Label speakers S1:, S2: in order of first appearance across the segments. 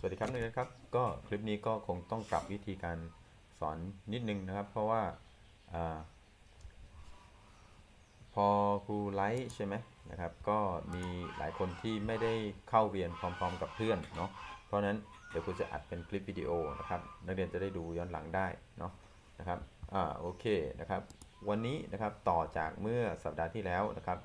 S1: สวัสดีครับนักเรียนครับ ก็คลิปนี้ก็คงต้องปรับวิธีการสอนนิดนึงนะครับ เพราะว่าอาพอครูไลฟ์ใช่ไหมนะครับ ก็มีหลายคนที่ไม่ได้เข้าเรียนพร้อม ๆ กับเพื่อนเนาะเพราะฉะนั้นเดี๋ยวครูจะอัดเป็นคลิปวิดีโอนะครับ นักเรียนจะได้ดูย้อนหลังได้เนาะนะครับอ่าโอเคนะครับ วันนี้นะครับต่อจากเมื่อสัปดาห์ที่แล้วนะครับ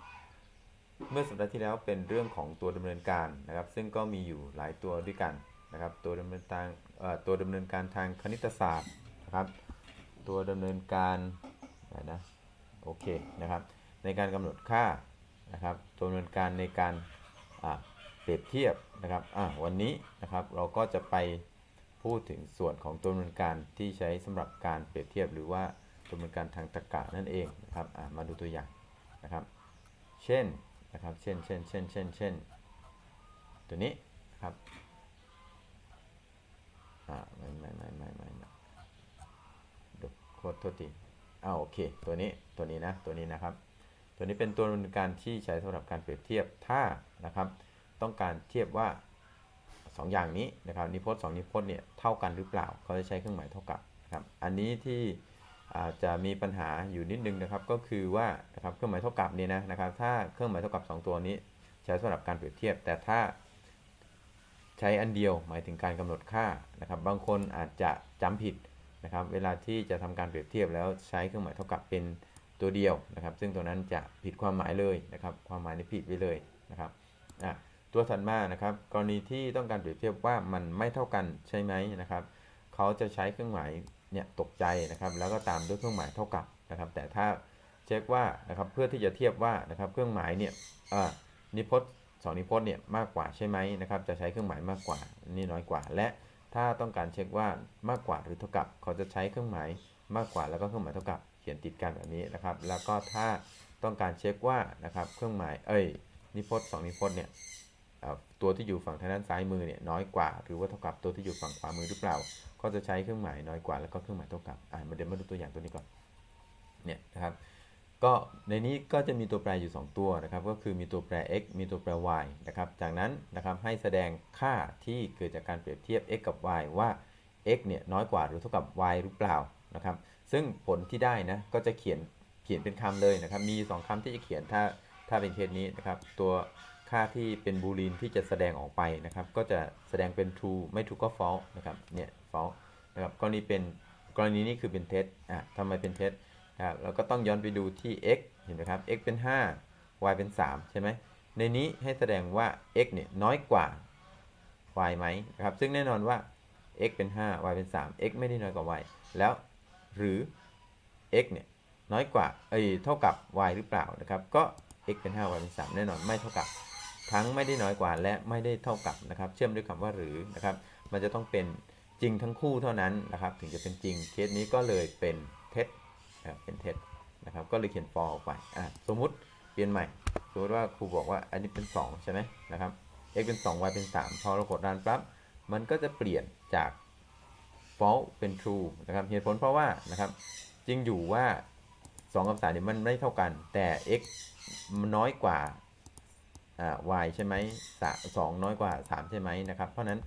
S1: เมื่อสัปดาห์ที่แล้วเป็นเรื่องของตัวดำเนินการนะครับ ซึ่งก็มีอยู่หลายตัวด้วยกัน นะครับ ตัวดำเนินการเอ่อตัวดำเนินการทางคณิตศาสตร์นะครับ ตัวดำเนินการนะโอเคนะครับ ในการกำหนดค่านะครับตัวดำเนินการในการเปรียบเทียบนะครับวันนี้นะครับเราก็จะไปพูดถึงส่วนของตัวดำเนินการที่ใช้สำหรับการเปรียบเทียบ หรือว่าตัวดำเนินการทางตรรกะนั่นเองนะครับมาดูตัวอย่างนะครับ เช่นนะครับ เช่นเช่นเช่นเช่นเช่นตัวนี้นะครับ อ่าไม่ไม่ไม่ไม่ไม่ไม่เดี๋ยวโคตรโทษทีอ่าโอเค ตัวนี้ตัวนี้นะตัวนี้นะครับ ตัวนี้เป็นตัวดำเนินการที่ใช้สำหรับการเปรียบเทียบถ้านะครับ ต้องการเทียบว่า 2 อย่างนี้นะครับนิพจน์สองนิพจน์เนี่ยเท่ากันหรือเปล่าเขาจะใช้เครื่องหมายเท่ากับนะครับอันนี้ที่อาจจะมีปัญหาอยู่นิดนึงนะครับ ก็คือว่านะครับเครื่องหมายเท่ากับนี่นะนะครับ ถ้าเครื่องหมายเท่ากับ 2 ตัวนี้ ใช้สำหรับการเปรียบเทียบ แต่ถ้า ช้อันเดียวหมายถึงการกำหนดค่านะครับ บางคนอาจจะจำผิดนะครับ เวลาที่จะทำการเปรียบเทียบแล้วใช้เครื่องหมายเท่ากับเป็นตัวเดียวนะครับ ซึ่งตัวนั้นจะผิดความหมายเลยนะครับ ความหมายนี้ผิดไปเลยนะครับตัวถัดมานะครับ กรณีที่ต้องการเปรียบเทียบว่ามันไม่เท่ากันใช่ไหมนะครับเขาจะใช้เครื่องหมายเนี่ยตกใจนะครับ แล้วก็ตามด้วยเครื่องหมายเท่ากับนะครับ แต่ถ้าเช็คว่านะครับเพื่อที่จะเทียบว่านะครับเครื่องหมายเนี่ยนิพจน์ สองนิพจน์เนี่ยมากกว่าใช่ไหมนะครับ จะใช้เครื่องหมายมากกว่านี่น้อยกว่า และถ้าต้องการเช็คว่ามากกว่าหรือเท่ากับ เขาจะใช้เครื่องหมายมากกว่าแล้วก็เครื่องหมายเท่ากับเขียนติดกันแบบนี้นะครับ แล้วก็ถ้าต้องการเช็คว่านะครับเครื่องหมายเอ้ยนิพจน์สองนิพจน์เนี่ยตัวที่อยู่ฝั่งทางด้านซ้ายมือเนี่ยน้อยกว่า หรือว่าเท่ากับตัวที่อยู่ฝั่งขวามือหรือเปล่า ก็จะใช้เครื่องหมายน้อยกว่าแล้วก็เครื่องหมายเท่ากับอ่ามาเดี๋ยวมาดูตัวอย่างตัวนี้ก่อนเนี่ยนะครับ ก็ในนี้ก็จะมีตัวแปรอยู่ 2 ตัวนะครับ ก็คือมีตัวแปร x มีตัวแปร y นะครับ จากนั้นนะครับให้แสดงค่าที่เกิดจากการเปรียบเทียบ x กับ y ว่า x เนี่ยน้อยกว่าหรือเท่ากับ y หรือเปล่านะครับ ซึ่งผลที่ได้นะก็จะเขียนเขียนเป็นคำเลยนะครับ มี 2คำที่จะเขียนถ้าถ้าเป็นเคสนี้นะครับ ตัวค่าที่เป็นบูลีนที่จะแสดงออกไปนะครับ ก็จะแสดงเป็น true ไม่ true ก็ false นะครับ เนี่ย false นะครับ กรณีเป็นกรณีนี้คือเป็นเท็จอะทำไมเป็นเท็จ ครับเราก็ต้องย้อนไปดูที่ x เห็นไหมครับ x เป็น 5 y เป็น 3 ใช่ไหมในนี้ให้แสดงว่า x เนี่ยน้อยกว่า y ไหมนะครับ ซึ่งแน่นอนว่า x เป็น 5 y เป็น 3 x ไม่ได้น้อยกว่า y แล้วหรือ x เนี่ยน้อยกว่าเอ้ยเท่ากับ y หรือเปล่านะครับ ก็ x เป็น 5 y เป็น 3 แน่นอนไม่เท่ากับ ทั้งไม่ได้น้อยกว่าและไม่ได้เท่ากับนะครับ เชื่อมด้วยคำว่าหรือนะครับ มันจะต้องเป็นจริงทั้งคู่เท่านั้นนะครับ ถึงจะเป็นจริงเคสนี้ก็เลยเป็นเท็จ เป็นเท็จนะครับก็เลยเขียน for ออกไปสมมุติเปลี่ยนใหม่สมมติว่าครูบอกว่าอันนี้เป็น 2 ใช่ไหมนะครับ x เป็น 2 y เป็น 3 พอเรากดรันปั๊บมันก็จะเปลี่ยนจาก false เป็น true นะครับเหตุผลเพราะว่านะครับจริงอยู่ว่า 2 กับ3เนี่ยมันไม่เท่ากัน แต่ x มันน้อยกว่า y ใช่ไหมสามสองน้อยกว่า 3 ใช่ไหมนะครับ เพราะฉะนั้น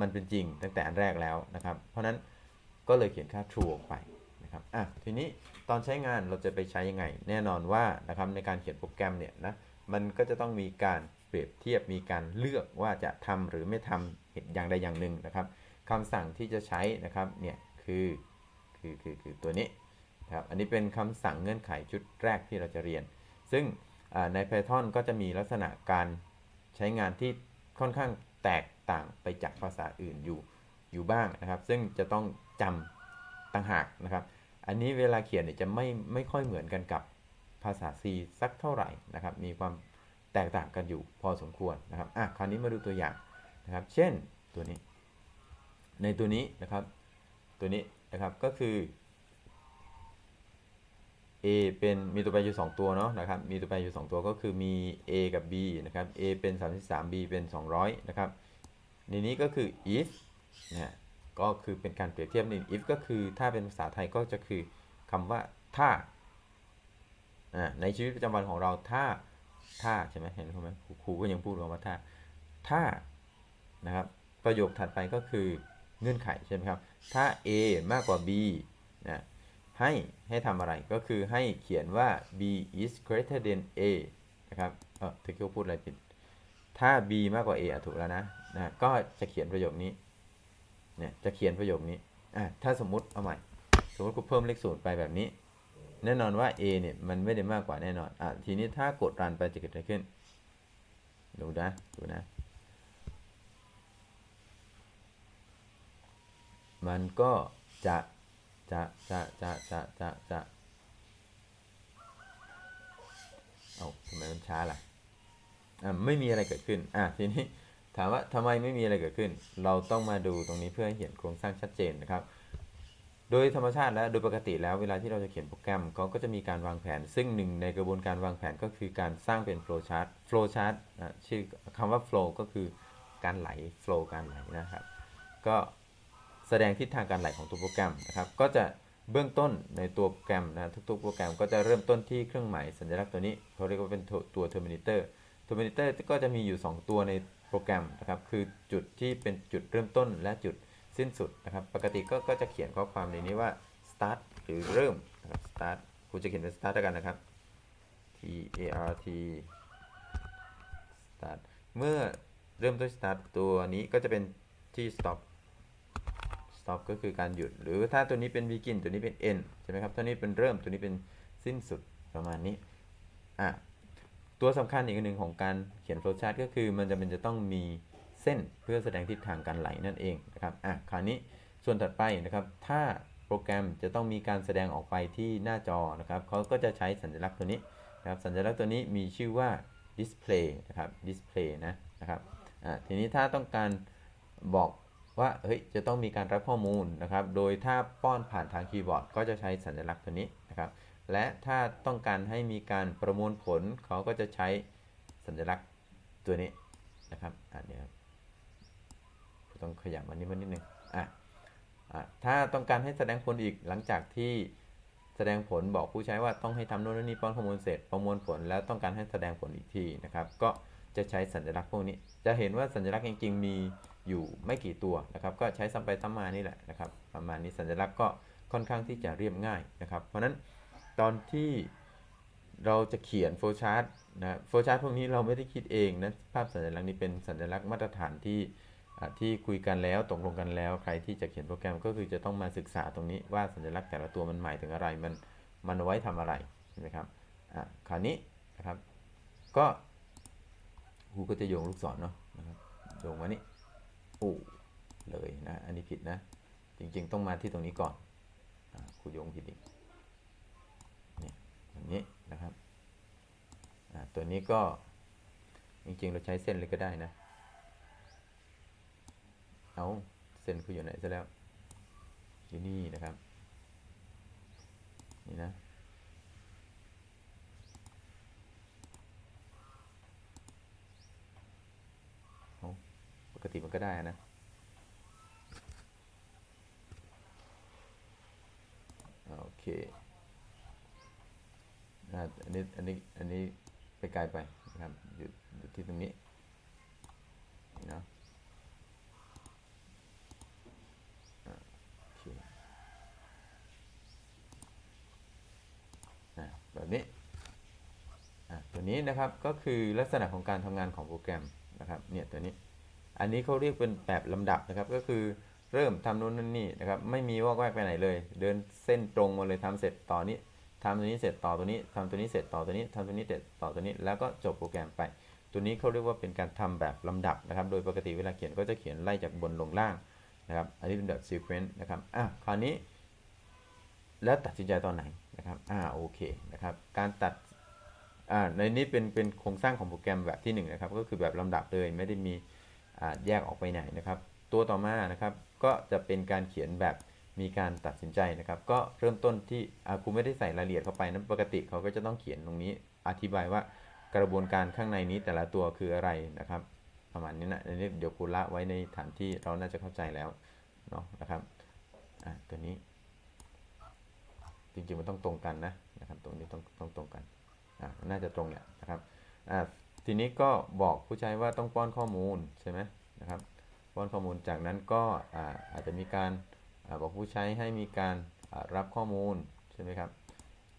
S1: มันเป็นจริงตั้งแต่อันแรกแล้วนะครับ เพราะฉะนั้นก็เลยเขียนค่า true ออกไปนะครับอะทีนี้ ตอนใช้งานเราจะไปใช้ยังไง แน่นอนว่านะครับในการเขียนโปรแกรมเนี่ยนะมันก็จะต้องมีการเปรียบเทียบมีการเลือกว่าจะทำหรือไม่ทำอย่างใดอย่างหนึ่งนะครับคำสั่งที่จะใช้นะครับเนี่ยคือคือคือคือตัวนี้ครับอันนี้เป็นคำสั่งเงื่อนไขชุดแรกที่เราจะเรียน ซึ่งใน Python ก็จะมีลักษณะการใช้งานที่ค่อนข้างแตกต่างไปจากภาษาอื่นอยู่อยู่บ้างนะครับ ซึ่งจะต้องจำต่างหากนะครับ อันนี้เวลาเขียนเนี่ยจะไม่ไม่ค่อยเหมือนกันกับภาษา C สักเท่าไหร่นะครับ มีความแตกต่างกันอยู่พอสมควรนะครับอะคราวนี้มาดูตัวอย่างนะครับ เช่นตัวนี้ ในตัวนี้นะครับ ตัวนี้นะครับก็คือ A เป็นมีตัวแปรอยู่ 2 ตัวเนาะนะครับ มีตัวแปรอยู่ 2 ตัวก็คือมี A กับ B นะครับ A เป็น 33 B เป็น 200 นะครับ ในนี้ก็คือ if นะ ก็คือเป็นการเปรียบเทียบนี่ if ก็คือถ้าเป็นภาษาไทยก็จะคือคำว่าถ้าในชีวิตประจำวันของเราถ้าถ้าใช่ไหมเห็นไหมครูครูก็ยังพูดคำว่าถ้าถ้านะครับประโยคถัดไปก็คือเงื่อนไขใช่ไหมครับ ถ้า A มากกว่า B นะให้ให้ทำอะไรก็คือให้เขียนว่า B is greater than A นะครับเออตะกี้พูดอะไรผิด ถ้า B มากกว่า A อถูกแล้วนะนะก็จะเขียนประโยคนี้ เนี่ยจะเขียนประโยคนี้อะถ้าสมมติเอาใหม่ สมมติกูเพิ่มเลขศูนย์ไปแบบนี้ แน่นอนว่า A เนี่ยมันไม่ได้มากกว่าแน่นอนอะทีนี้ถ้ากดรันไปจะเกิดอะไรขึ้น ดูนะดูนะ มันก็จะจะจะจะจะจะจะเอาทำไมมันช้าล่ะอะไม่มีอะไรเกิดขึ้นอะทีนี้ ถามว่าทำไมไม่มีอะไรเกิดขึ้น เราต้องมาดูตรงนี้เพื่อให้เห็นโครงสร้างชัดเจนนะครับ โดยธรรมชาติแล้วโดยปกติแล้วเวลาที่เราจะเขียนโปรแกรมเขาก็จะมีการวางแผน ซึ่งหนึ่งในกระบวนการวางแผนก็คือการสร้างเป็น flow chart flow chart อะชื่อคำว่า flow ก็คือการไหล flow การไหลนะครับ ก็แสดงทิศทางการไหลของตัวโปรแกรมนะครับ ก็จะเบื้องต้นในตัวโปรแกรมนะทุกๆ โปรแกรมก็จะเริ่มต้นที่เครื่องหมายสัญลักษณ์ตัวนี้เขาเรียกว่าเป็นตัวตัว terminator terminator ก็จะมีอยู่ 2 ตัวใน รแกรมนะครับคือจุดที่เป็นจุดเริ่มต้นและจุดสิ้นสุดนะครับปกติก็ก็จะเขียนข้อความในนี้ว่า start หรือเริ่มนะครับ start คุณจะเขียนเป็น start แล้วกันนะครับ t a r t start เมื่อเริ่มด้วย start ตัวนี้ก็จะเป็นที่ stop stop ก็คือการหยุด หรือถ้าตัวนี้เป็น begin ตัวนี้เป็น end ใช่ไหมครับตัวนี้เป็นเริ่มตัวนี้เป็นสิ้นสุดประมาณนี้อะ ตัวสำคัญอีกหนึ่งของการเขียน flow chart ก็คือมันจะเป็นจะต้องมีเส้นเพื่อแสดงทิศทางการไหลนั่นเองนะครับอะคราวนี้ส่วนถัดไปนะครับ ถ้าโปรแกรมจะต้องมีการแสดงออกไปที่หน้าจอนะครับเขาก็จะใช้สัญลักษณ์ตัวนี้นะครับสัญลักษณ์ตัวนี้มีชื่อว่า display นะครับ display นะนะครับอะทีนี้ถ้าต้องการบอกว่าเฮ้ยจะต้องมีการรับข้อมูลนะครับ โดยถ้าป้อนผ่านทางคีย์บอร์ด ก็จะใช้สัญลักษณ์ตัวนี้นะครับ และถ้าต้องการให้มีการประมวลผลเขาก็จะใช้สัญลักษณ์ตัวนี้นะครับอันนี้ครับต้องขยับอันนี้มานิดนึงอะอะถ้าต้องการให้แสดงผลอีกหลังจากที่แสดงผลบอกผู้ใช้ว่าต้องให้ทำโน่นนี่ป้อนข้อมูลเสร็จประมวลผล แล้วต้องการให้แสดงผลอีกทีนะครับ ก็จะใช้สัญลักษณ์พวกนี้ จะเห็นว่าสัญลักษณ์จริงๆมีอยู่ไม่กี่ตัวนะครับ ก็ใช้ซ้ำไปซ้ำมานี่แหละนะครับ ประมาณนี้สัญลักษณ์ก็ค่อนข้างที่จะเรียบง่ายนะครับ เพราะฉะนั้น ตอนที่เราจะเขียนโฟลชาร์ตนะโฟลชาร์ตพวกนี้เราไม่ได้คิดเองนะภาพสัญลักษณ์นี้เป็นสัญลักษณ์มาตรฐานที่ที่คุยกันแล้วตกลงกันแล้ว ใครที่จะเขียนโปรแกรมก็คือจะต้องมาศึกษาตรงนี้ว่าสัญลักษณ์แต่ละตัวมันหมายถึงอะไร มันมันไว้ทำอะไรใช่ไหมครับอะคราวนี้นะครับ ก็ครูก็จะโยงลูกศรเนาะนะครับโยงมานี่อู้เลยนะ อันนี้ผิดนะ จริงๆ ต้องมาที่ตรงนี้ก่อนครูโยงผิดอีก อย่างนี้นะครับอ่าตัวนี้ก็จริงๆ เราใช้เส้นเลยก็ได้นะ เอาเส้นคืออยู่ไหนซะแล้วอยู่นี่นะครับ นี่นะปกติมันก็ได้นะโอเค อันนี้อันนี้อันนี้ไปไกลไปนะครับอยู่อยู่ที่ตรงนี้นี่เนาะแบบนี้ตัวนี้นะครับก็คือลักษณะของการทำงานของโปรแกรมนะครับเนี่ยตัวนี้อันนี้เขาเรียกเป็นแบบลำดับนะครับก็คือเริ่มทำโนู่นนั่นนี่นะครับไม่มีวอกแวกไปไหนเลย เดินเส้นตรงมาเลยทำเสร็จต่อนี้ ทำตัวนี้เสร็จต่อตัวนี้ทำตัวนี้เสร็จต่อตัวนี้ทำตัวนี้เสร็จต่อตัวนี้แล้วก็จบโปรแกรมไป ตัวนี้เขาเรียกว่าเป็นการทำแบบลำดับนะครับ โดยปกติเวลาเขียนก็จะเขียนไล่จากบนลงล่างนะครับ อันนี้เป็นแบบ sequence นะครับ อะ คราวนี้ แล้วตัดสินใจตอนไหนนะครับ อ่า โอเค นะครับ การตัด อ่า ในนี้เป็น เป็นโครงสร้างของโปรแกรมแบบที่1นงนะครับ ก็คือแบบลำดับเลย ไม่ได้มี อ่า แยกออกไปไหนนะครับ ตัวต่อมา นะครับ ก็จะเป็นการเขียนแบบ มีการตัดสินใจนะครับ ก็เริ่มต้นที่ครูไม่ได้ใส่รายละเอียดเข้าไปนั้นปกติเขาก็จะต้องเขียนตรงนี้อธิบายว่ากระบวนการข้างในนี้แต่ละตัวคืออะไรนะครับ ประมาณนี้นะอันนี้เดี๋ยวครูละไว้ในฐานที่เราน่าจะเข้าใจแล้วเนาะนะครับอะตัวนี้ จริงๆมันต้องตรงกันนะนะครับตรงนี้ต้องต้องตรงกันอะน่าจะตรงแหละนะครับอะทีนี้ก็บอกผู้ใช้ว่าต้องป้อนข้อมูลใช่ไหมนะครับป้อนข้อมูลจากนั้นก็อ่าอาจจะมีการ บอกผู้ใช้ให้มีการรับข้อมูลใช่ไหมครับ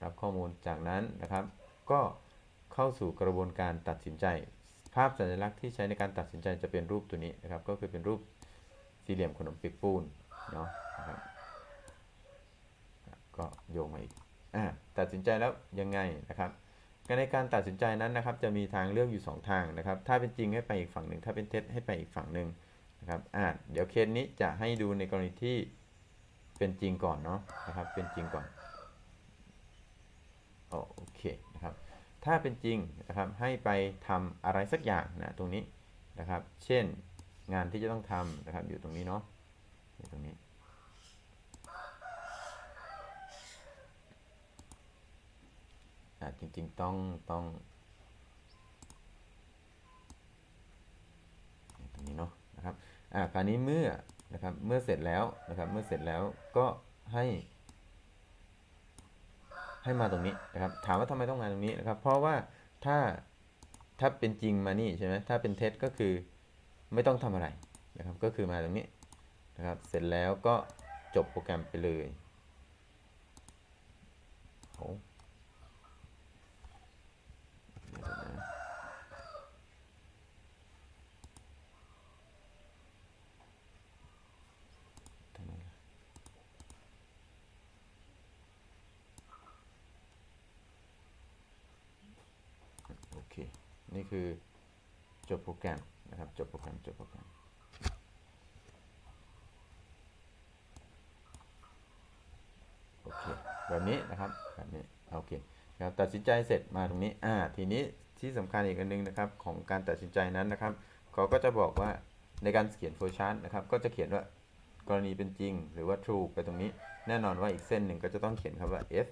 S1: รับข้อมูลจากนั้นนะครับ ก็เข้าสู่กระบวนการตัดสินใจ ภาพสัญลักษณ์ที่ใช้ในการตัดสินใจจะเป็นรูปตัวนี้นะครับ ก็คือเป็นรูปสี่เหลี่ยมขนมเปียกปูนเนาะนะครับก็โยงมาอีกอตัดสินใจแล้วยังไงนะครับก็ในการตัดสินใจนั้นนะครับ จะมีทางเลือกอยู่ 2 ทางนะครับ ถ้าเป็นจริงให้ไปอีกฝั่งหนึ่งถ้าเป็นเท็จให้ไปอีกฝั่งหนึ่งนะครับอ่าเดี๋ยวเคสนี้จะให้ดูในกรณีที่ เป็นจริงก่อนเนาะนะครับเป็นจริงก่อนโอเคนะครับถ้าเป็นจริงนะครับให้ไปทำอะไรสักอย่างนะตรงนี้นะครับ เช่นงานที่จะต้องทำนะครับอยู่ตรงนี้เนาะอยู่ตรงนี้จริงๆต้องต้องตรงนี้เนาะนะครับอ่าคราวนี้เมื่อ นะครับ เมื่อเสร็จแล้วนะครับ เมื่อเสร็จแล้วก็ให้ ให้มาตรงนี้นะครับ ถามว่าทำไมต้องมาตรงนี้นะครับ เพราะว่าถ้าถ้าเป็นจริงมานี่ใช่ไหมถ้าเป็นเท็จก็คือไม่ต้องทำอะไรนะครับ ก็คือมาตรงนี้นะครับ เสร็จแล้วก็จบโปรแกรมไปเลยโอ้เดี๋ยวนะทำไมล่ะ โอเค นี่คือจบโปรแกรมนะครับ จบโปรแกรม จบโปรแกรม โอเค แบบนี้นะครับ แบบนี้ โอเคครับตัดสินใจเสร็จมาตรงนี้ อ่า ทีนี้ที่สำคัญอีกอันหนึงนะครับ ของการตัดสินใจนั้นนะครับ เขาก็จะบอกว่าในการเขียนโฟล์ชาร์ตนะครับ ก็จะเขียนว่ากรณีเป็นจริง หรือว่า true ไปตรงนี้ แน่นอนว่าอีกเส้นหนึ่งก็จะต้องเขียนคำว่า f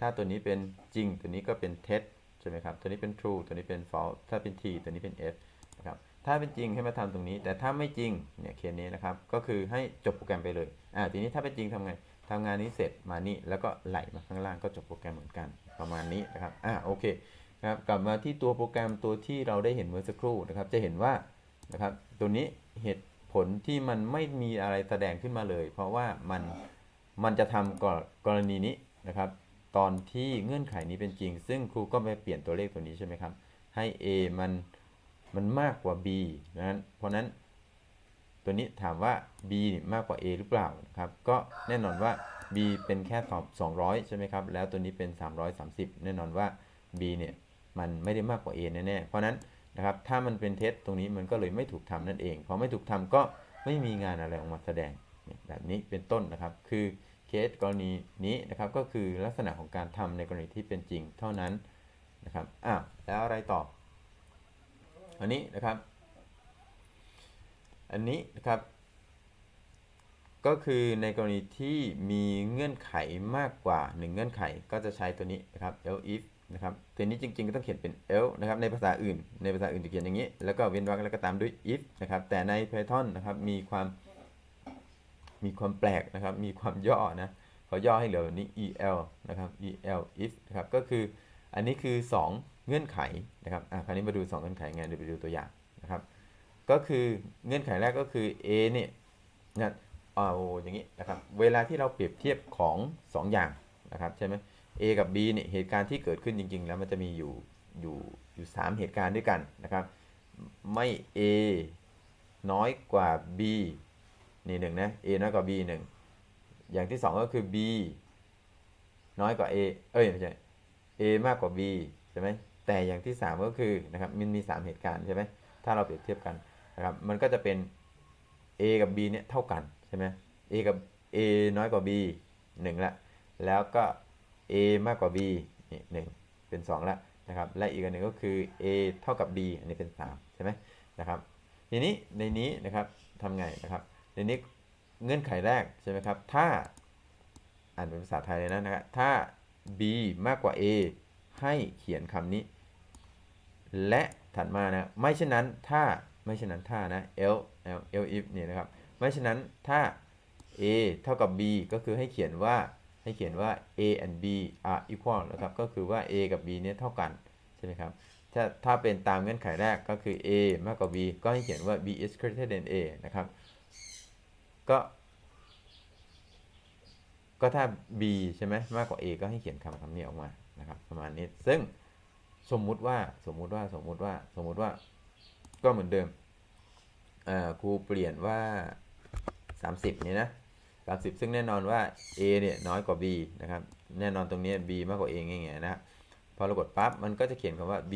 S1: ถ้าตัวนี้เป็นจริง ตัวนี้ก็เป็นเท็จ ใช่ไหมครับ ตัวนี้เป็น true ตัวนี้เป็น false ถ้าเป็น t ตัวนี้เป็น f นะครับ ถ้าเป็นจริงให้มาทำตรงนี้ แต่ถ้าไม่จริง เนี่ยเคสนี้นะครับ ก็คือให้จบโปรแกรมไปเลย อ่า ทีนี้ถ้าเป็นจริงทำไงทำงานนี้เสร็จมานี่ แล้วก็ไหลมาข้างล่างก็จบโปรแกรมเหมือนกัน ประมาณนี้นะครับ อ่า โอเคนะครับ กลับมาที่ตัวโปรแกรมตัวที่เราได้เห็นเมื่อสักครู่นะครับ จะเห็นว่า นะครับ ตัวนี้เหตุผลที่มันไม่มีอะไรแสดงขึ้นมาเลย เพราะว่ามัน มันจะทำกรกรณีนี้นะครับ ตอนที่เงื่อนไขนี้เป็นจริง ซึ่งครูก็ไปเปลี่ยนตัวเลขตัวนี้ใช่ไหมครับ ให้ a มันมันมากกว่า b นั้นเพราะนั้น ตัวนี้ถามว่า b มากกว่า a หรือเปล่านะครับ ก็แน่นอนว่า b เป็นแค่สอบ200 ใช่ไหมครับ แล้วตัวนี้เป็น 330 แน่นอนว่า b เนี่ยมันไม่ได้มากกว่า a แน่ๆ เพราะนั้นนะครับ ถ้ามันเป็นเท็จตรงนี้มันก็เลยไม่ถูกทำนั่นเอง พอไม่ถูกทำก็ไม่มีงานอะไรออกมาแสดงแบบนี้เป็นต้นนะครับ คือ เคสกรณีนี้นะครับก็คือลักษณะของการทำในกรณีที่เป็นจริงเท่านั้นนะครับอ้าวแล้วอะไรต่อ อันนี้นะครับ อันนี้นะครับ ก็คือในกรณีที่มีเงื่อนไขมากกว่า 1 เงื่อนไขก็จะใช้ตัวนี้นะครับ elif นะครับตัวนี้จริงๆก็ต้องเขียนเป็น l นะครับในภาษาอื่น ในภาษาอื่นจะเขียนอย่างนี้ แล้วก็เว้นวรรคแล้วก็ตามด้วย if นะครับแต่ใน Python นะครับมีความ มีความแปลกนะครับ มีความย่อนะเขาย่อให้เหลือแบบนี้ el นะครับ el if นะครับ ก็คืออันนี้คือ 2 เงื่อนไขนะครับ อะ คราวนี้มาดู 2 เงื่อนไขไง เดี๋ยวไปดูตัวอย่างนะครับ ก็คือเงื่อนไขแรกก็คือ a เนี่ยนะเอาอย่างนี้นะครับ เวลาที่เราเปรียบเทียบของ 2 อย่างนะครับใช่ไหม A กับ B เนี่ย เหตุการณ์ที่เกิดขึ้นจริง ๆ แล้วมันจะมีอยู่อยู่อยู่ 3 เหตุการณ์ด้วยกันนะครับ ไม่ A น้อยกว่า B นี่หนึ่งนะ A น้อยกว่า B หนึ่งอย่างที่2ก็คือ B น้อยกว่า A เอ้ยไม่ใช่ A มากกว่า B ใช่ไหมแต่อย่างที่3ก็คือนะครับมันมี3เหตุการณ์ใช่ไหมถ้าเราเปรียบเทียบกันนะครับมันก็จะเป็น A กับ B เนี่ยเท่ากันใช่ไหม A กับ A น้อยกว่า B 1ละแล้วก็ a มากกว่า b นี่หนึ่งเป็น2แล้วนะครับและอีกอันหนึ่งก็คือ a เท่ากับ b อันนี้เป็น3ใช่ไหมนะครับทีนี้ในนี้นะครับทำไงนะครับ ในนี้เงื่อนไขแรกใช่ไหมครับ ถ้าอ่านเป็นภาษาไทยเลยนะนะครับถ้า b มากกว่า a ให้เขียนคำนี้ และถัดมานะ ไม่เช่นนั้นถ้าไม่เช่นนั้นถ้านะ l l l if เนี่ยนะครับ ไม่เช่นนั้นถ้า a เท่ากับ b ก็คือให้เขียนว่าให้เขียนว่า a and b are equal นะครับ ก็คือว่า a กับ b เนี่ยเท่ากันใช่ไหมครับ ถ้าถ้าเป็นตามเงื่อนไขแรกก็คือ a มากกว่า b ก็ให้เขียนว่า b is greater than a นะครับ ก็ ก็ถ้า b ใช่ไหมมากกว่า a ก็ให้เขียนคำคำนี้ออกมานะครับ ประมาณนี้ ซึ่งสมมุติว่าสมมุติว่าสมมุติว่าสมมุติว่า ก็เหมือนเดิมครูเปลี่ยนว่า 30นี่นะ30 ซึ่งแน่นอนว่า a เนี่ยน้อยกว่า b นะครับ แน่นอนตรงนี้ b มากกว่า a ง่ายๆนะครับพอเรากดปั๊บมันก็จะเขียนคำว่า b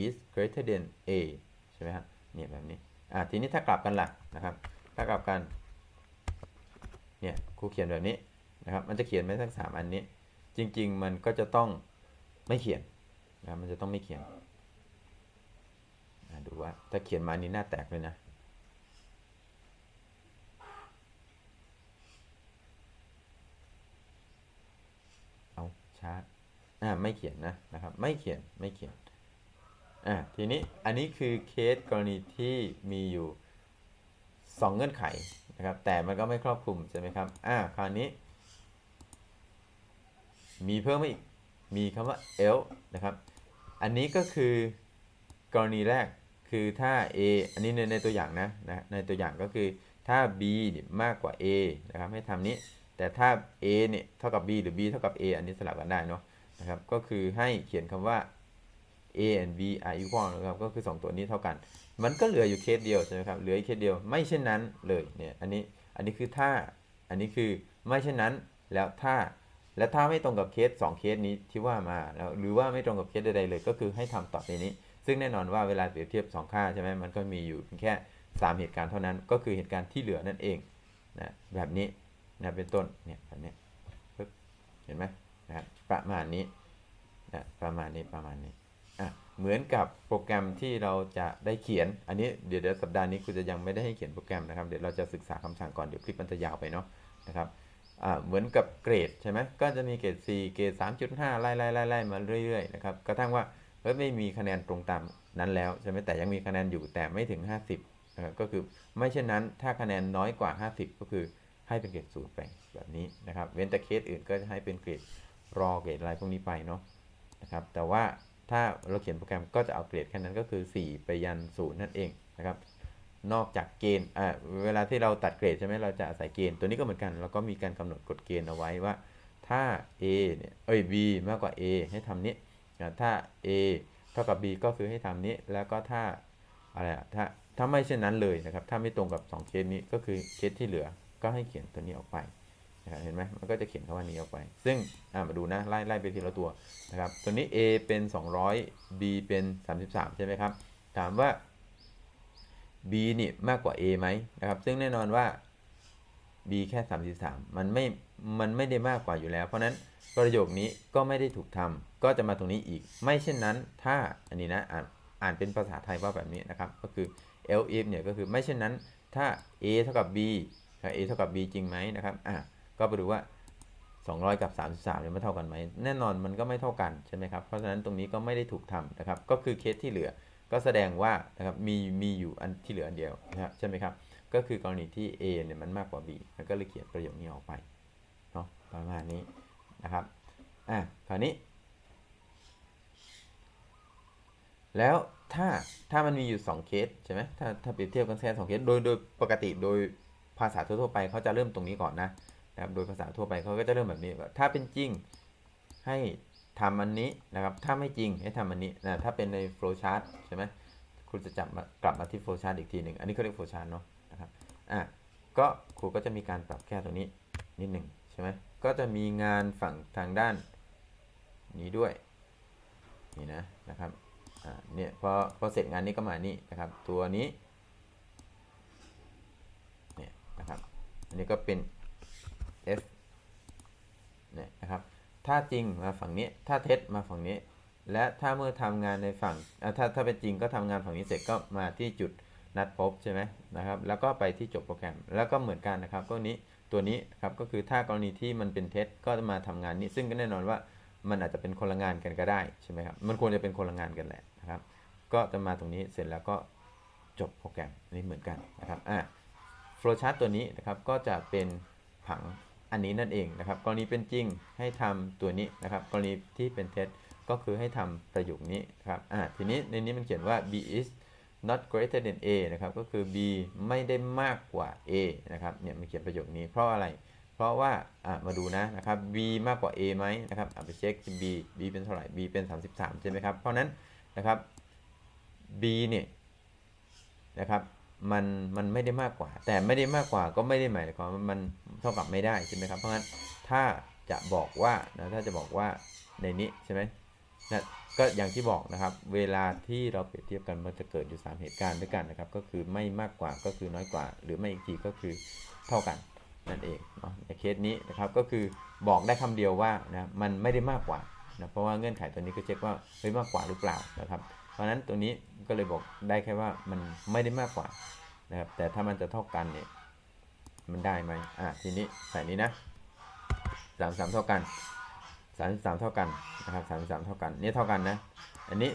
S1: is greater than a ใช่ไหมครับเนี่ยแบบนี้อ่าทีนี้ถ้ากลับกันล่ะนะครับ ถ้ากลับกัน เนี่ยครูเขียนแบบนี้นะครับ มันจะเขียนไม่ทั้งสามอันนี้ จริง ๆ มันก็จะต้องไม่เขียนนะมันจะต้องไม่เขียนดูว่าถ้าเขียนมาอันนี้หน้าแตกเลยนะเอาช้าอ่าไม่เขียนนะนะครับ ไม่เขียนไม่เขียนอ่าทีนี้อันนี้คือเคสกรณีที่มีอยู่ 2 เงื่อนไขนะครับ แต่มันก็ไม่ครอบคลุมใช่ไหมครับ อ่า คราวนี้ มีเพิ่มมาอีก มีคำว่า else นะครับ อันนี้ก็คือกรณีแรกคือถ้า a อันนี้ในในตัวอย่างนะนะ ในตัวอย่างก็คือถ้า b มากกว่า a นะครับ ให้ทำนี้ แต่ถ้า a เนี่ยเท่ากับ b หรือ b เท่ากับ a อันนี้สลับกันได้เนาะนะครับ ก็คือให้เขียนคำว่า a and b are equal นะครับ ก็คือ 2 ตัวนี้เท่ากัน มันก็เหลืออยู่เคสเดียวใช่ไหมครับเหลืออีกเคสเดียวไม่เช่นนั้นเลยเนี่ยอันนี้อันนี้คือถ้าอันนี้คือไม่เช่นนั้นแล้วถ้าและถ้าไม่ตรงกับเคส 2 เคสนี้ที่ว่ามาแล้วหรือว่าไม่ตรงกับเคสใดๆเลย ก็คือให้ทำต่อไปนี้ ซึ่งแน่นอนว่าเวลาเปรียบเทียบ 2 ค่าใช่ไหมมันก็มีอยู่เพียงแค่ 3 เหตุการณ์เท่านั้น ก็คือเหตุการณ์ที่เหลือนั่นเองนะแบบนี้นะเป็นต้นเนี่ยแบบนี้เห็นไหมนะประมาณนี้นะประมาณนี้ประมาณนี้ เหมือนกับโปรแกรมที่เราจะได้เขียน อันนี้เดี๋ยวเดี๋ยวสัปดาห์นี้คุณจะยังไม่ได้ให้เขียนโปรแกรมนะครับ เดี๋ยวเราจะศึกษาคำสั่งก่อน เดี๋ยวคลิปมันจะยาวไปเนาะนะครับเหมือนกับเกรดใช่ไหมก็จะมีเกรด 4 เกรด 3.5 ไล่ไล่ไล่ไล่มาเรื่อยๆนะครับ กระทั่งว่าเฮ้ยไม่มีคะแนนตรงตามนั้นแล้วใช่ไหมแต่ยังมีคะแนนอยู่แต่ไม่ถึง 50นะครับก็คือไม่เช่นนั้นถ้าคะแนนน้อยกว่า 50 ก็คือให้เป็นเกรดศูนย์ไปแบบนี้นะครับ เว้นแต่เคสอื่นก็จะให้เป็นเกรดรอเกรดอะไรพวกนี้ไปเนาะนะครับ แต่ว่า ถ้าเราเขียนโปรแกรมก็จะเอาเกรดแค่นั้นก็คือ 4 ไปยันศูนย์นั่นเองนะครับ นอกจากเกณฑ์เวลาที่เราตัดเกรดใช่ไหมเราจะอาศัยเกณฑ์ตัวนี้ก็เหมือนกัน เราก็มีการกำหนดกฎเกณฑ์เอาไว้ว่า ถ้า a เนี่ยเอ้ย b มากกว่า a ให้ทำนี้ถ้า a เท่ากับ b ก็คือให้ทำนี้ แล้วก็ถ้าอะไรถ้าถ้าไม่เช่นนั้นเลยนะครับ ถ้าไม่ตรงกับ 2 เคสนี้ก็คือเคสที่เหลือก็ให้เขียนตัวนี้ออกไป นะครับเห็นไหมมันก็จะเขียนคำว่านี้ออกไป ซึ่งมาดูนะไล่ไล่ไปทีละตัวนะครับตัวนี้ a เป็น 200 b เป็น 33 ใช่ไหมครับ ถามว่า b นี่มากกว่า a ไหมนะครับ ซึ่งแน่นอนว่า b แค่ 33 มันไม่ มันไม่ได้มากกว่าอยู่แล้ว เพราะนั้นประโยคนี้ก็ไม่ได้ถูกทำก็จะมาตรงนี้อีก ไม่เช่นนั้น ถ้าอันนี้นะอ่านอ่านเป็นภาษาไทยว่าแบบนี้นะครับ ก็คือ L if เนี่ยก็คือไม่เช่นนั้น ถ้า a เท่ากับ b a เท่ากับ b จริงไหมนะครับอะ ก็ไปดูว่า 200 กับ 33เนี่ยมันเท่ากันไหมแน่นอนมันก็ไม่เท่ากันใช่ไหมครับเพราะฉะนั้นตรงนี้ก็ไม่ได้ถูกทำนะครับก็คือเคสที่เหลือก็แสดงว่านะครับมีมีอยู่อันที่เหลืออันเดียวนะครับใช่ไหมครับก็คือกรณีที่ A เนี่ยมันมากกว่า B มันก็เลยเขียนประโยคนี้ออกไปเนาะประมาณนี้นะครับอะคราวนี้ แล้วถ้าถ้ามันมีอยู่ 2 เคสใช่ไหมถ้าถ้าเปรียบเทียบกันแค่สองเคสโดยโดยปกติโดยภาษาทั่วๆไปเขาจะเริ่มตรงนี้ก่อนนะ นะครับโดยภาษาทั่วไปเขาก็จะเริ่มแบบนี้ว่าถ้าเป็นจริงให้ทำอันนี้นะครับ ถ้าไม่จริงให้ทำอันนี้นะถ้าเป็นใน flow chart ใช่ไหมคุณจะจับมากลับมาที่ flow chart อีกทีหนึ่งอันนี้เขาเรียก flow chart เนาะนะครับอะก็ครูก็จะมีการปรับแค่ตรงนี้นิดหนึ่งใช่ไหมก็จะมีงานฝั่งทางด้านนี้ด้วยนี่นะนะครับอ่าเนี่ยพอพอเสร็จงานนี้ก็มานี่นะครับ ตัวนี้เนี่ยนะครับอันนี้ก็เป็น เนี่ยนะครับ ถ้าจริงมาฝั่งนี้ ถ้าเท็จมาฝั่งนี้ และถ้าเมื่อทำงานในฝั่งถ้าถ้าเป็นจริงก็ทำงานฝั่งนี้เสร็จก็มาที่จุดนัดพบใช่ไหมนะครับ แล้วก็ไปที่จบโปรแกรม แล้วก็เหมือนกันนะครับ ก็นี้ตัวนี้ครับก็คือถ้ากรณีที่มันเป็นเท็จก็จะมาทำงานนี้ ซึ่งก็แน่นอนว่ามันอาจจะเป็นคนละงานกันก็ได้ใช่ไหมครับ มันควรจะเป็นคนละงานกันแหละนะครับ ก็จะมาตรงนี้เสร็จแล้วก็จบโปรแกรมอันนี้เหมือนกันนะครับ อะ flowchart ตัวนี้นะครับก็จะเป็นผัง อันนี้นั่นเองนะครับ กรณีเป็นจริงให้ทำตัวนี้นะครับ กรณีที่เป็นเท็จก็คือให้ทำประโยคนี้ครับอ่าทีนี้ในนี้มันเขียนว่า b is not greater than a นะครับ ก็คือ b ไม่ได้มากกว่า a นะครับ เนี่ยมันเขียนประโยคนี้เพราะอะไร เพราะว่า อะมาดูนะนะครับ b มากกว่า a ไหมนะครับอะไปเช็ค b b เป็นเท่าไหร่ b เป็น 33 ใช่ไหมครับ เพราะนั้นนะครับ b เนี่ยนะครับ มันมันไม่ได้มากกว่า แต่ไม่ได้มากกว่าก็ไม่ได้หมายความว่ามันเท่ากับไม่ได้ใช่ไหมครับเพราะงั้นถ้าจะบอกว่านะถ้าจะบอกว่าในนี้ใช่ไหมนะก็อย่างที่บอกนะครับ เวลาที่เราเปรียบเทียบกันมันจะเกิดอยู่ 3 เหตุการณ์ด้วยกันนะครับ ก็คือไม่มากกว่าก็คือน้อยกว่า หรือไม่อีกทีก็คือเท่ากันนั่นเองเนาะในเคสนี้นะครับก็คือบอกได้คำเดียวว่านะมันไม่ได้มากกว่านะเพราะว่าเงื่อนไขตัวนี้ก็เช็คว่าเฮ้ยมากกว่าหรือเปล่านะครับ เพราะนั้นตัวนี้ก็เลยบอกได้แค่ว่ามันไม่ได้มากกว่านะครับ แต่ถ้ามันจะเท่ากันเนี่ยมันได้ไหมอะทีนี้ใส่นี้นะสามสามเท่ากันสามสามเท่ากันนะครับสามสามเท่ากันนี่เท่ากันนะ อันนี้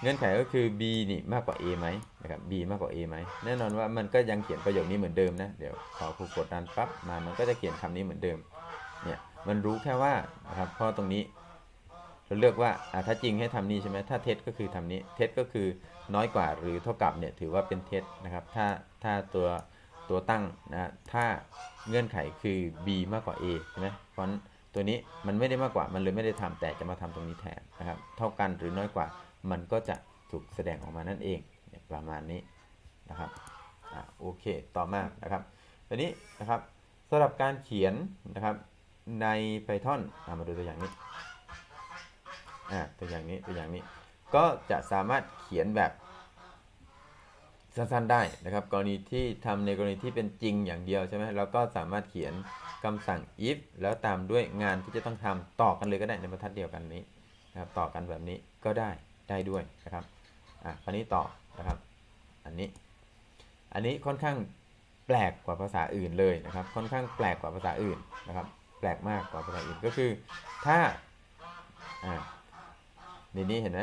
S1: เงื่อนไขก็คือ b นี่มากกว่า a ไหมนะครับ b มากกว่า a ไหมแน่นอนว่ามันก็ยังเขียนประโยคนี้เหมือนเดิมนะ เดี๋ยวพอครูกดดันปั๊บมามันก็จะเขียนคำนี้เหมือนเดิม เนี่ยมันรู้แค่ว่านะครับเพราะตรงนี้ เราเลือกว่าอะถ้าจริงให้ทำนี้ใช่ไหมถ้าเท็จก็คือทำนี้ เท็จก็คือน้อยกว่าหรือเท่ากับเนี่ยถือว่าเป็นเท็จนะครับ ถ้าถ้าตัวตัวตั้งนะถ้าเงื่อนไขคือ b มากกว่า a ใช่ไหมเพราะนตัวนี้มันไม่ได้มากกว่ามันเลยไม่ได้ทำแต่จะมาทำตรงนี้แทนนะครับ เท่ากันหรือน้อยกว่ามันก็จะถูกแสดงออกมานั่นเองประมาณนี้นะครับอะโอเคต่อมานะครับตัวนี้นะครับสำหรับการเขียนนะครับใน Python อะมาดูตัวอย่างนี้ อ่าตัวอย่างนี้ตัวอย่างนี้ ก็จะสามารถเขียนแบบสั้นๆได้นะครับ กรณีที่ทำในกรณีที่เป็นจริงอย่างเดียวใช่ไหมเราก็สามารถเขียนคำสั่ง if แล้วตามด้วยงานที่จะต้องทำต่อกันเลยก็ได้ในบรรทัดเดียวกันนี้นะครับต่อกันแบบนี้ก็ได้ได้ด้วยนะครับอะคราวนี้ต่อนะครับ อันนี้ อันนี้ค่อนข้างแปลกกว่าภาษาอื่นเลยนะครับ ค่อนข้างแปลกกว่าภาษาอื่นนะครับ แปลกมากกว่าภาษาอื่นก็คือ ถ้าอ่า ในนี้เห็นไหม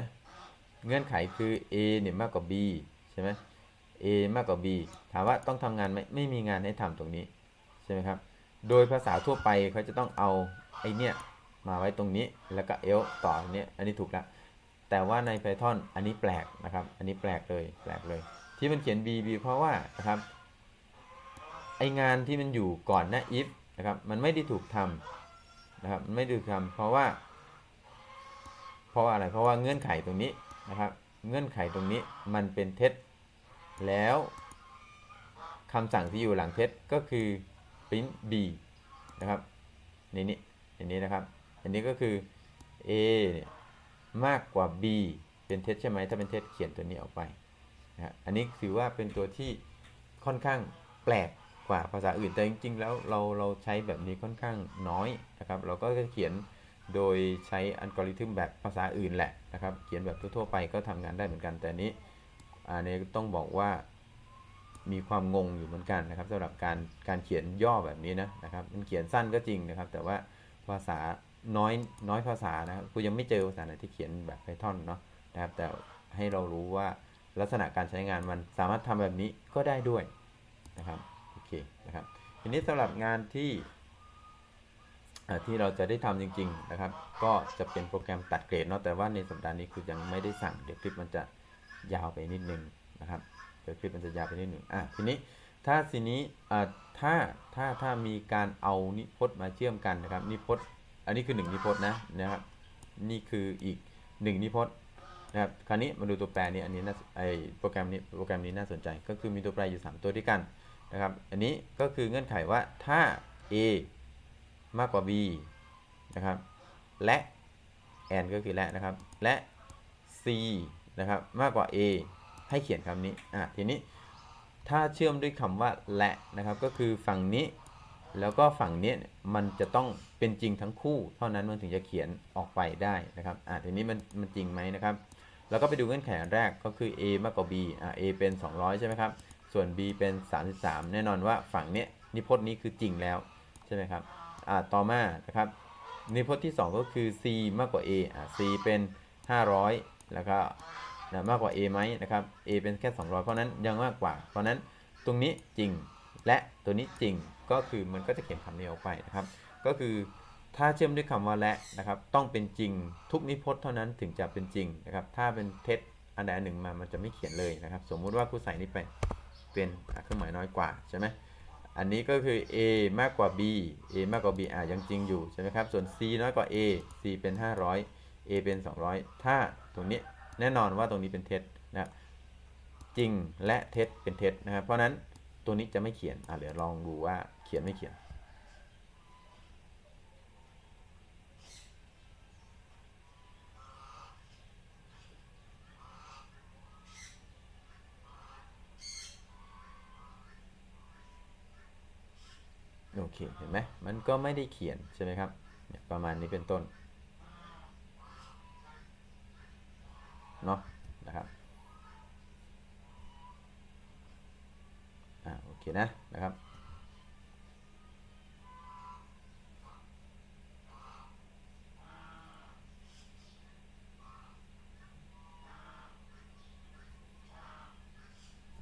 S1: เงื่อนไขคือ a เนี่ยมากกว่า b ใช่ไหม a มากกว่า b ถามว่าต้องทำงานไหมไม่มีงานให้ทำตรงนี้ใช่ไหมครับ โดยภาษาทั่วไปเขาจะต้องเอาไอเนี่ยมาไว้ตรงนี้แล้วก็ l ต่อตรงนี้อันนี้ถูกแล้วแต่ว่าใน Python อันนี้แปลกนะครับ อันนี้แปลกเลยแปลกเลย ที่มันเขียน b b เพราะว่านะครับไองานที่มันอยู่ก่อนหน้า if นะครับมันไม่ได้ถูกทำนะครับมันไม่ได้ถูกทำเพราะว่า ราะว่าอะไรเพราะว่าเงื่อนไขตรงนี้นะครับ เงื่อนไขตรงนี้มันเป็นเท็จ แล้วคำสั่งที่อยู่หลังเท็จก็คือ print b นะครับในนี้ในนี้นะครับ อันนี้ก็คือ a เนี่ยมากกว่า b เป็นเท็จใช่ไหมถ้าเป็นเท็จเขียนตัวนี้ออกไปนะฮะอันนี้ถือว่าเป็นตัวที่ค่อนข้างแปลกกว่าภาษาอื่นแต่จริงๆ แล้วเราเราใช้แบบนี้ค่อนข้างน้อยนะครับ เราก็จะเขียน โดยใช้อัลกอริทึมแบบภาษาอื่นแหละนะครับ เขียนแบบทั่วๆไปก็ทำงานได้เหมือนกัน แต่นี้อันนี้ต้องบอกว่ามีความงงอยู่เหมือนกันนะครับสำหรับการการเขียนย่อแบบนี้นะนะครับมันเขียนสั้นก็จริงนะครับ แต่ว่าภาษาน้อยน้อยภาษานะครับกูยังไม่เจอภาษาไหนที่เขียนแบบ Python เนาะนะครับ แต่ให้เรารู้ว่าลักษณะการใช้งานมันสามารถทำแบบนี้ก็ได้ด้วยนะครับโอเคนะครับทีนี้สำหรับงานที่ ที่เราจะได้ทำจริง ๆ นะครับ ก็จะเป็นโปรแกรมตัดเกรดเนาะแต่ว่าในสัปดาห์นี้คือยังไม่ได้สั่งเดี๋ยวคลิปมันจะยาวไปนิดนึงนะครับเดี๋ยวคลิปมันจะยาวไปนิดนึงอะทีนี้ถ้าทีนี้อ่าถ้าถ้าถ้ามีการเอานิพจน์มาเชื่อมกันนะครับ นิพจน์อันนี้คือหนึ่งนิพจน์นะนะครับ นี่คืออีกหนึ่งนิพจน์นะครับคราวนี้มาดูตัวแปรนี้อันนี้น่าไอโปรแกรมนี้โปรแกรมนี้น่าสนใจ ก็คือมีตัวแปรอยู่ 3 ตัวด้วยกันนะครับ อันนี้ก็คือเงื่อนไขว่าถ้า a มากกว่า b นะครับ และ and ก็คือและนะครับ และ c นะครับมากกว่า a ให้เขียนคำนี้ อะทีนี้ถ้าเชื่อมด้วยคำว่าและนะครับ ก็คือฝั่งนี้ แล้วก็ฝั่งนี้มันจะต้องเป็นจริงทั้งคู่ เท่านั้นมันถึงจะเขียนออกไปได้นะครับ อะทีนี้มันมันจริงไหมนะครับ แล้วก็ไปดูเงื่อนไขแรกก็คือ a มากกว่า b อะ a เป็น 200 ใช่ไหมครับ ส่วน b เป็น 33 แน่นอนว่าฝั่งเนี้ยนิพจน์นี้คือจริงแล้วใช่ไหมครับ ต่อมานะครับนิพจน์ที่ 2 ก็คือ c มากกว่า a อ่า c เป็น 500 แล้วก็นะมากกว่า a ไหมนะครับ a เป็นแค่ 200 เพราะนั้นยังมากกว่า เพราะนั้นตรงนี้จริงและตัวนี้จริงก็คือมันก็จะเขียนคำนี้ออกไปนะครับ ก็คือถ้าเชื่อมด้วยคำว่าและนะครับ ต้องเป็นจริงทุกนิพจน์เท่านั้นถึงจะเป็นจริงนะครับ ถ้าเป็นเท็จอันใดอันหนึ่งมามันจะไม่เขียนเลยนะครับ สมมุติว่าครูใส่นี้ไปเป็นเครื่องหมายน้อยกว่าใช่ไหม อันนี้ก็คือ a มากกว่า b a มากกว่า b อะยังจริงอยู่ใช่ไหมครับ ส่วน c น้อยกว่า a c เป็น 500 a เป็น 200 ถ้าตรงนี้แน่นอนว่าตรงนี้เป็นเท็จนะครับจริงและเท็จเป็นเท็จนะครับ เพราะฉะนั้นตัวนี้จะไม่เขียนอะเดี๋ยวลองดูว่าเขียนไม่เขียน เคเห็นไหมมันก็ไม่ได้เขียนใช่ไหมครับประมาณนี้เป็นต้นเนาะนะครับอ่าโอเคนะนะครับ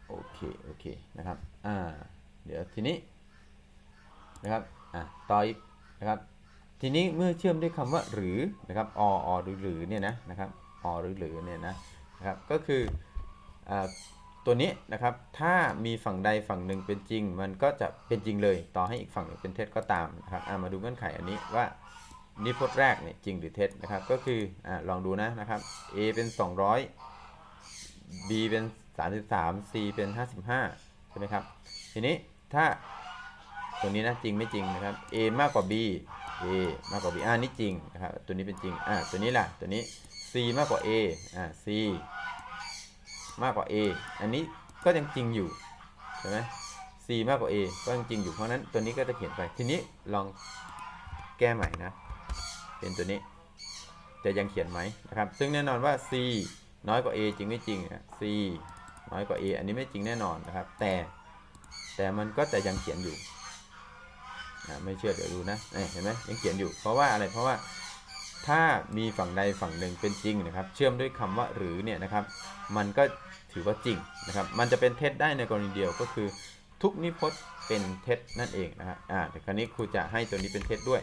S1: โอเค โอเค นะครับ อ่า เดี๋ยวทีนี้ นะครับอะต่ออีกนะครับ ทีนี้เมื่อเชื่อมด้วยคำว่าหรือนะครับออหรือหรือเนี่ยนะนะครับอหรือหรือเนี่ยนะนะครับก็คืออ่าตัวนี้นะครับถ้ามีฝั่งใดฝั่งหนึ่งเป็นจริง มันก็จะเป็นจริงเลย ต่อให้อีกฝั่งหนึ่งเป็นเท็จก็ตามนะครับอ่ามาดูเงื่อนไขอันนี้ว่านิพจน์แรกเนี่ยจริงหรือเท็จนะครับก็คืออ่าลองดูนะนะครับ a เป็น 200 b เป็น 33 c เป็น 55 ใช่ไหมครับ ทีนี้ถ้า ตัวนี้นะจริงไม่จริงนะครับ a มากกว่า b a มากกว่า b อ่านี่จริงนะครับตัวนี้เป็นจริงอ่าตัวนี้ล่ะตัวนี้ c มากกว่า a อ่า c มากกว่า a อันนี้ก็ยังจริงอยู่ใช่ไหม c มากกว่า a ก็ยังจริงอยู่เพราะนั้นตัวนี้ก็จะเขียนไปทีนี้ลองแก้ใหม่นะเป็นตัวนี้จะยังเขียนไหมนะครับ ซึ่งแน่นอนว่า c น้อยกว่า a จริงไม่จริงอะ c น้อยกว่า a อันนี้ไม่จริงแน่นอนนะครับ แต่แต่มันก็จะยังเขียนอยู่ ไม่เชื่อเดี๋ยวดูนะเเห็นไหมยังเขียนอยู่ เพราะว่าอะไรเพราะว่าถ้ามีฝั่งใดฝั่งหนึ่งเป็นจริงนะครับ เชื่อมด้วยคำว่าหรือเนี่ยนะครับ มันก็ถือว่าจริงนะครับ มันจะเป็นเท็จได้ในกรณีเดียวก็คือ ทุกนิพจน์เป็นเท็จนั่นเองนะครับอ่าแต่คราวนี้ครูจะให้ตัวนี้เป็นเท็จด้วย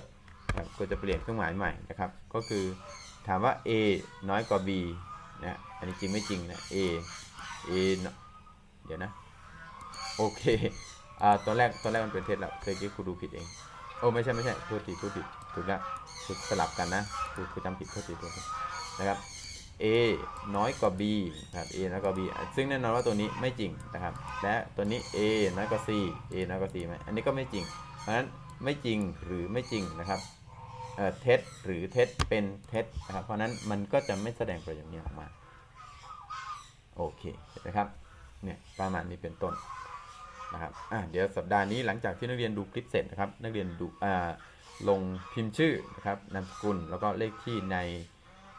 S1: ครับครูจะเปลี่ยนเครื่องหมายใหม่นะครับ ก็คือถามว่า a น้อยกว่า b นะอันนี้จริงไม่จริงนะ a a เนอะเดี๋ยวนะโอเค อ่าตอนแรกตอนแรกมันเป็นเท็จแล้วเคยกี้ครูดูผิดเองโอ้ไม่ใช่ไม่ใช่พูดผิดพูดผิดถูกแล้วถูกสลับกันนะครูครูจำผิดโทษทีโทษทีนะครับ a น้อยกว่า b ครับ a น้อยกว่า b ซึ่งแน่นอนว่าตัวนี้ไม่จริงนะครับ และตัวนี้ a น้อยกว่า c a น้อยกว่า c ไหมอันนี้ก็ไม่จริง เพราะฉะนั้นไม่จริงหรือไม่จริงนะครับเอ่อเท็จหรือเท็จเป็นเท็จนะครับ เพราะนั้นมันก็จะไม่แสดงประโยชน์นี้ออกมา โอเคนไหมครับ เนี่ยประมาณนี้เป็นต้น นะครับอะเดี๋ยวสัปดาห์นี้หลังจากที่นักเรียนดูคลิปเสร็จนะครับ นักเรียนดูอ่าลงพิมพ์ชื่อนะครับนามสกุลแล้วก็เลขที่ใน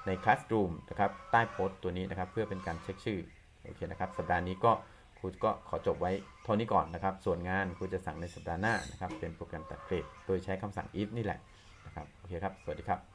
S1: ใน Classroom นะครับใต้โพสต์ตัวนี้นะครับ เพื่อเป็นการเช็คชื่อโอเคนะครับ สัปดาห์นี้ก็ครูก็ขอจบไว้เท่านี้ก่อนนะครับ ส่วนงานครูจะสั่งในสัปดาห์หน้านะครับ เป็นโปรแกรมตัดเกรดโดยใช้คำสั่ง if นี่แหละนะครับโอเคครับ สวัสดีครับ